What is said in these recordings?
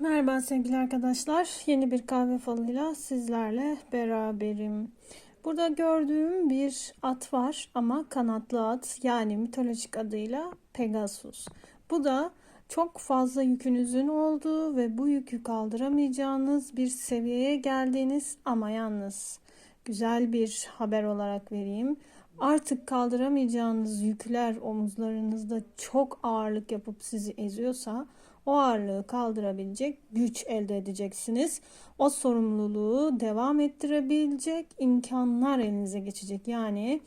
Merhaba sevgili arkadaşlar. Yeni bir kahve falıyla sizlerle beraberim. Burada gördüğüm bir at var ama kanatlı at yani mitolojik adıyla Pegasus. Bu da çok fazla yükünüzün olduğu ve bu yükü kaldıramayacağınız bir seviyeye geldiğiniz ama yalnız güzel bir haber olarak vereyim. Artık kaldıramayacağınız yükler omuzlarınızda çok ağırlık yapıp sizi eziyorsa o ağırlığı kaldırabilecek güç elde edeceksiniz. O sorumluluğu devam ettirebilecek imkanlar elinize geçecek. Yani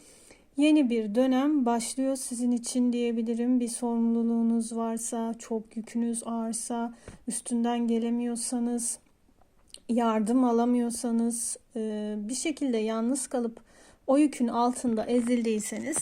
yeni bir dönem başlıyor sizin için diyebilirim. Bir sorumluluğunuz varsa, çok yükünüz ağırsa, üstünden gelemiyorsanız, yardım alamıyorsanız, e, bir şekilde yalnız kalıp o yükün altında ezildiyseniz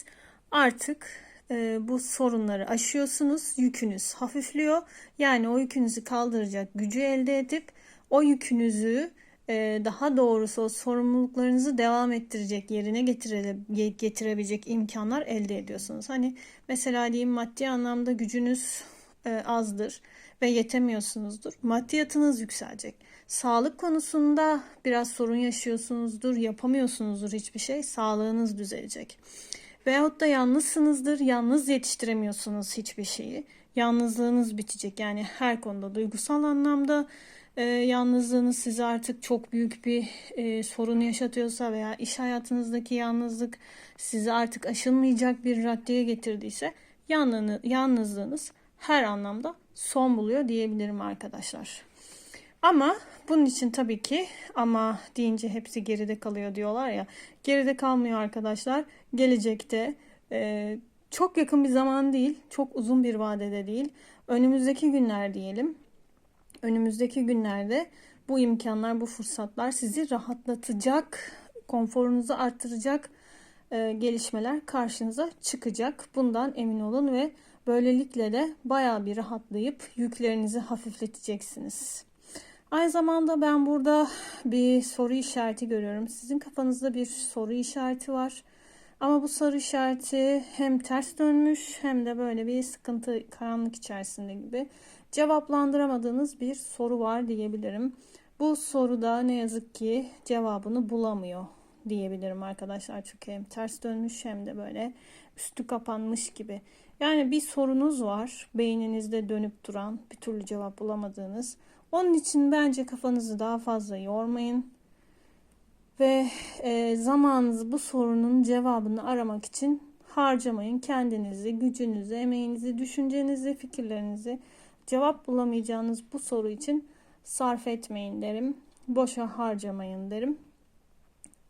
artık e, bu sorunları aşıyorsunuz. Yükünüz hafifliyor. Yani o yükünüzü kaldıracak gücü elde edip o yükünüzü e, daha doğrusu o sorumluluklarınızı devam ettirecek, yerine getire, getirebilecek imkanlar elde ediyorsunuz. Hani mesela diyeyim maddi anlamda gücünüz e, azdır ve yetemiyorsunuzdur. Maddiyatınız yükselecek. Sağlık konusunda biraz sorun yaşıyorsunuzdur, yapamıyorsunuzdur hiçbir şey. Sağlığınız düzelecek. Veyahut da yalnızsınızdır, yalnız yetiştiremiyorsunuz hiçbir şeyi. Yalnızlığınız bitecek. Yani her konuda duygusal anlamda e, yalnızlığınız size artık çok büyük bir e, sorun yaşatıyorsa veya iş hayatınızdaki yalnızlık sizi artık aşılmayacak bir raddeye getirdiyse yalnızlığınız her anlamda son buluyor diyebilirim arkadaşlar. Ama bunun için tabii ki ama deyince hepsi geride kalıyor diyorlar ya. Geride kalmıyor arkadaşlar. Gelecekte e, çok yakın bir zaman değil, çok uzun bir vadede değil. Önümüzdeki günler diyelim. Önümüzdeki günlerde bu imkanlar, bu fırsatlar sizi rahatlatacak, konforunuzu arttıracak e, gelişmeler karşınıza çıkacak. Bundan emin olun ve böylelikle de baya bir rahatlayıp yüklerinizi hafifleteceksiniz. Aynı zamanda ben burada bir soru işareti görüyorum. Sizin kafanızda bir soru işareti var. Ama bu soru işareti hem ters dönmüş hem de böyle bir sıkıntı, karanlık içerisinde gibi cevaplandıramadığınız bir soru var diyebilirim. Bu soruda ne yazık ki cevabını bulamıyor diyebilirim arkadaşlar. Çünkü hem ters dönmüş hem de böyle üstü kapanmış gibi. Yani bir sorunuz var beyninizde dönüp duran bir türlü cevap bulamadığınız. Onun için bence kafanızı daha fazla yormayın. Ve e, zamanınızı bu sorunun cevabını aramak için harcamayın. Kendinizi, gücünüzü, emeğinizi, düşüncenizi, fikirlerinizi cevap bulamayacağınız bu soru için sarf etmeyin derim. Boşa harcamayın derim.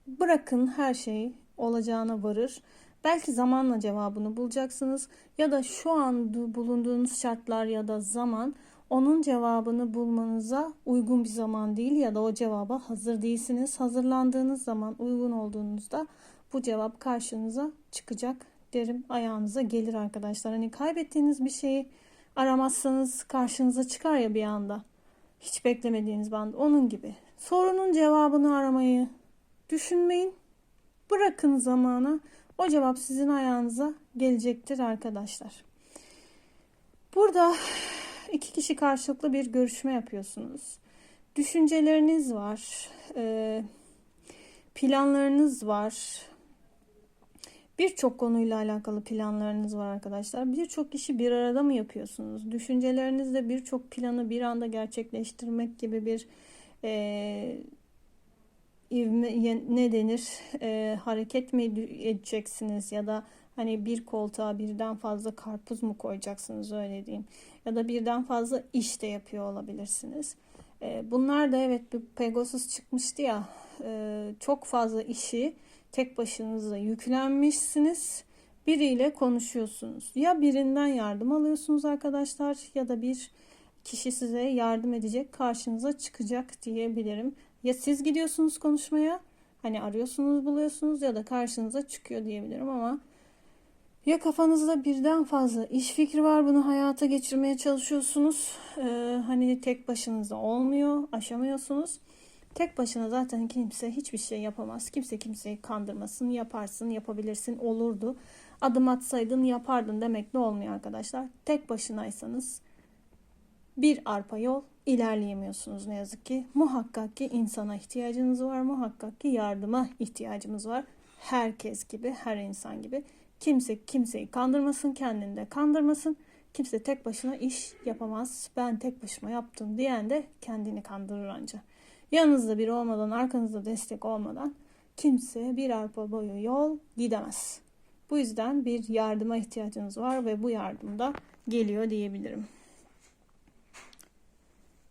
Bırakın her şey olacağına varır. Belki zamanla cevabını bulacaksınız ya da şu an bulunduğunuz şartlar ya da zaman onun cevabını bulmanıza uygun bir zaman değil ya da o cevaba hazır değilsiniz. Hazırlandığınız zaman uygun olduğunuzda bu cevap karşınıza çıkacak derim. Ayağınıza gelir arkadaşlar. Hani kaybettiğiniz bir şeyi aramazsanız karşınıza çıkar ya bir anda. Hiç beklemediğiniz band onun gibi. Sorunun cevabını aramayı düşünmeyin. Bırakın zamana. O cevap sizin ayağınıza gelecektir arkadaşlar. Burada iki kişi karşılıklı bir görüşme yapıyorsunuz. Düşünceleriniz var, e, planlarınız var. Birçok konuyla alakalı planlarınız var arkadaşlar. Birçok işi bir arada mı yapıyorsunuz? Düşüncelerinizde birçok planı bir anda gerçekleştirmek gibi bir e, ne denir e, hareket mi edeceksiniz ya da hani bir koltuğa birden fazla karpuz mu koyacaksınız öyle diyeyim ya da birden fazla iş de yapıyor olabilirsiniz. E, bunlar da evet bir Pegasus çıkmıştı ya e, çok fazla işi tek başınıza yüklenmişsiniz biriyle konuşuyorsunuz ya birinden yardım alıyorsunuz arkadaşlar ya da bir kişi size yardım edecek karşınıza çıkacak diyebilirim. Ya siz gidiyorsunuz konuşmaya hani arıyorsunuz buluyorsunuz ya da karşınıza çıkıyor diyebilirim ama ya kafanızda birden fazla iş fikri var bunu hayata geçirmeye çalışıyorsunuz. Ee, hani tek başınıza olmuyor aşamıyorsunuz. Tek başına zaten kimse hiçbir şey yapamaz. Kimse kimseyi kandırmasın, yaparsın, yapabilirsin, olurdu. Adım atsaydın yapardın demek ne olmuyor arkadaşlar. Tek başınaysanız bir arpa yol ilerleyemiyorsunuz ne yazık ki. Muhakkak ki insana ihtiyacınız var. Muhakkak ki yardıma ihtiyacımız var. Herkes gibi, her insan gibi. Kimse kimseyi kandırmasın, kendini de kandırmasın. Kimse tek başına iş yapamaz. Ben tek başıma yaptım diyen de kendini kandırır anca. Yanınızda biri olmadan, arkanızda destek olmadan kimse bir arpa boyu yol gidemez. Bu yüzden bir yardıma ihtiyacınız var ve bu yardım da geliyor diyebilirim.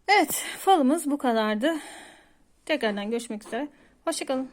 Evet, falımız bu kadardı. Tekrardan görüşmek üzere. Hoşçakalın.